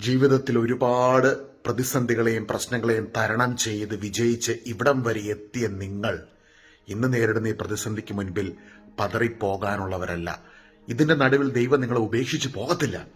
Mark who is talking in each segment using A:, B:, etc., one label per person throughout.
A: ജീവിതത്തിൽ ഒരുപാട് പ്രതിസന്ധികളെയും പ്രശ്നങ്ങളെയും തരണം ചെയ്ത് വിജയിച്ച് ഇവിടം വരെ എത്തിയ നിങ്ങൾ ഇന്ന് നേരിടുന്ന ഈ പ്രതിസന്ധിക്ക് മുൻപിൽ പതറിപ്പോകാനുള്ളവരല്ല. ഇതിന്റെ നടുവിൽ ദൈവം നിങ്ങളെ ഉപേക്ഷിച്ച് പോകത്തില്ല.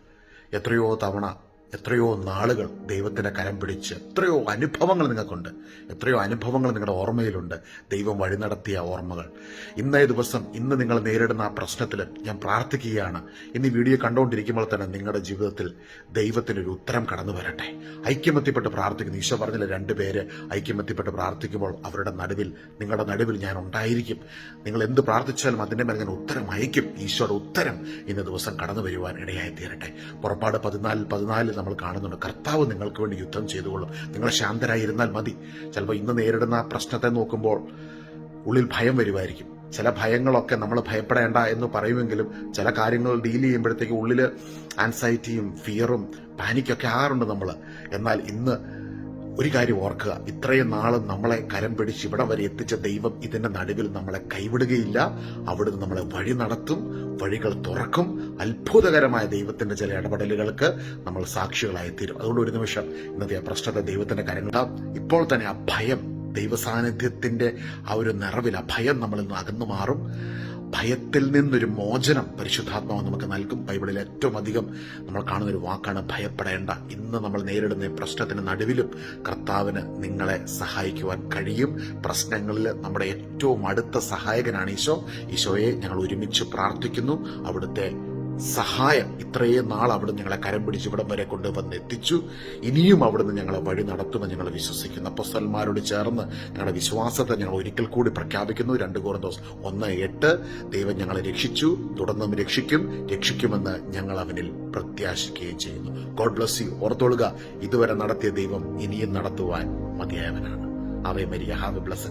A: എത്രയോ തവണ എത്രയോ നാളുകൾ ദൈവത്തിന്റെ കരം പിടിച്ച് എത്രയോ അനുഭവങ്ങൾ നിങ്ങൾക്കുണ്ട്. എത്രയോ അനുഭവങ്ങൾ നിങ്ങളുടെ ഓർമ്മയിലുണ്ട്. ദൈവം വഴി നടത്തിയ ഓർമ്മകൾ. ഇന്നേ ദിവസം ഇന്ന് നിങ്ങൾ നേരിടുന്ന ആ പ്രശ്നത്തിൽ ഞാൻ പ്രാർത്ഥിക്കുകയാണ്. ഇന്ന് വീഡിയോ കണ്ടുകൊണ്ടിരിക്കുമ്പോൾ തന്നെ നിങ്ങളുടെ ജീവിതത്തിൽ ദൈവത്തിനൊരു ഉത്തരം കടന്നു വരട്ടെ. ഐക്യമത്യപ്പെട്ട് പ്രാർത്ഥിക്കുന്നു. ഈശോ പറഞ്ഞില്ല രണ്ടുപേര് ഐക്യമത്യപ്പെട്ട് പ്രാർത്ഥിക്കുമ്പോൾ അവരുടെ നടുവിൽ നിങ്ങളുടെ നടുവിൽ ഞാൻ ഉണ്ടായിരിക്കും. നിങ്ങൾ എന്ത് പ്രാർത്ഥിച്ചാലും അതിന്റെ മേൽ ഞാൻ ഉത്തരം അയക്കും ഈശോയുടെ ഉത്തരം ഇന്ന് ദിവസം കടന്നു വരുവാൻ ഇടയായി തീരട്ടെ പുറപ്പാട് പതിനാലിൽ പതിനാലിൽ നമ്മൾ കാണുന്നുണ്ട്. കർത്താവ് നിങ്ങൾക്ക് വേണ്ടി യുദ്ധം ചെയ്തുകൊള്ളും. നിങ്ങൾ ശാന്തരായിരുന്നാൽ മതി. ചിലപ്പോൾ ഇന്ന് നേരിടുന്ന പ്രശ്നത്തെ നോക്കുമ്പോൾ ഉള്ളിൽ ഭയം വരുമായിരിക്കും. ചില ഭയങ്ങളൊക്കെ നമ്മൾ ഭയപ്പെടേണ്ട എന്ന് പറയുമെങ്കിലും ചില കാര്യങ്ങൾ ഡീൽ ചെയ്യുമ്പോഴത്തേക്ക് ഉള്ളിൽ ആൻസൈറ്റിയും ഫിയറും പാനിക്കൊക്കെ ആറുണ്ട് നമ്മൾ എന്നാൽ ഇന്ന് ഒരു കാര്യം ഓർക്കുക. ഇത്രയും നാളും നമ്മളെ കരം പിടിച്ച് ഇവിടെ വരെ എത്തിച്ച ദൈവം ഇതിന്റെ നടുവിൽ നമ്മളെ കൈവിടുകയില്ല. അവിടുന്ന് നമ്മളെ വഴി നടത്തും വഴികൾ തുറക്കും. അത്ഭുതകരമായ ദൈവത്തിന്റെ ചില ഇടപെടലുകൾക്ക് നമ്മൾ സാക്ഷികളായി തീരും അതുകൊണ്ട് ഒരു നിമിഷം ഇന്നത്തെ ആ പ്രശ്നത്തെ ദൈവത്തിന്റെ കരങ്ങൾ ഇപ്പോൾ തന്നെ ആ ഭയം ദൈവസാന്നിധ്യത്തിന്റെ ആ ഒരു നിറവിൽ ആ ഭയം നമ്മളിൽ നിന്ന് അകന്നു മാറും. ഭയത്തിൽ നിന്നൊരു മോചനം പരിശുദ്ധാത്മാവ് നമുക്ക് നൽകും. ബൈബിളിൽ ഏറ്റവും അധികം നമ്മൾ കാണുന്ന ഒരു വാക്കാണ് ഭയപ്പെടേണ്ട. ഇന്ന് നമ്മൾ നേരിടുന്ന പ്രശ്നത്തിന് നടുവിലും കർത്താവിന് നിങ്ങളെ സഹായിക്കുവാൻ കഴിയും. പ്രശ്നങ്ങളിൽ നമ്മുടെ ഏറ്റവും അടുത്ത സഹായകനാണ് ഈശോ. ഈശോയെ ഞങ്ങൾ ഒരുമിച്ച് പ്രാർത്ഥിക്കുന്നു. അവിടുത്തെ സഹായം ഇത്രയും നാൾ അവിടുന്ന് ഞങ്ങളെ കരം പിടിച്ച് ഇവിടം വരെ കൊണ്ടുവന്ന് എത്തിച്ചു. ഇനിയും അവിടുന്ന് ഞങ്ങളെ വഴി നടത്തുമെന്ന് ഞങ്ങൾ വിശ്വസിക്കുന്നു. അപ്പസ്തന്മാരോട് ചേർന്ന് ഞങ്ങളുടെ വിശ്വാസത്തെ ഞങ്ങൾ ഒരിക്കൽ കൂടി പ്രഖ്യാപിക്കുന്നു. രണ്ട് കോറന്തോസ് ഒന്ന് എട്ട്. ദൈവം ഞങ്ങളെ രക്ഷിച്ചു. തുടർന്നും രക്ഷിക്കും. രക്ഷിക്കുമെന്ന് ഞങ്ങൾ അവനിൽ പ്രത്യാശിക്കുകയും ചെയ്യുന്നു. ഗോഡ് ബ്ലസ് യു ഓർത്തോളുക ഇതുവരെ നടത്തിയ ദൈവം ഇനിയും നടത്തുവാൻ മതിയായവനാണ്. അവയെ മരിയ. Have bless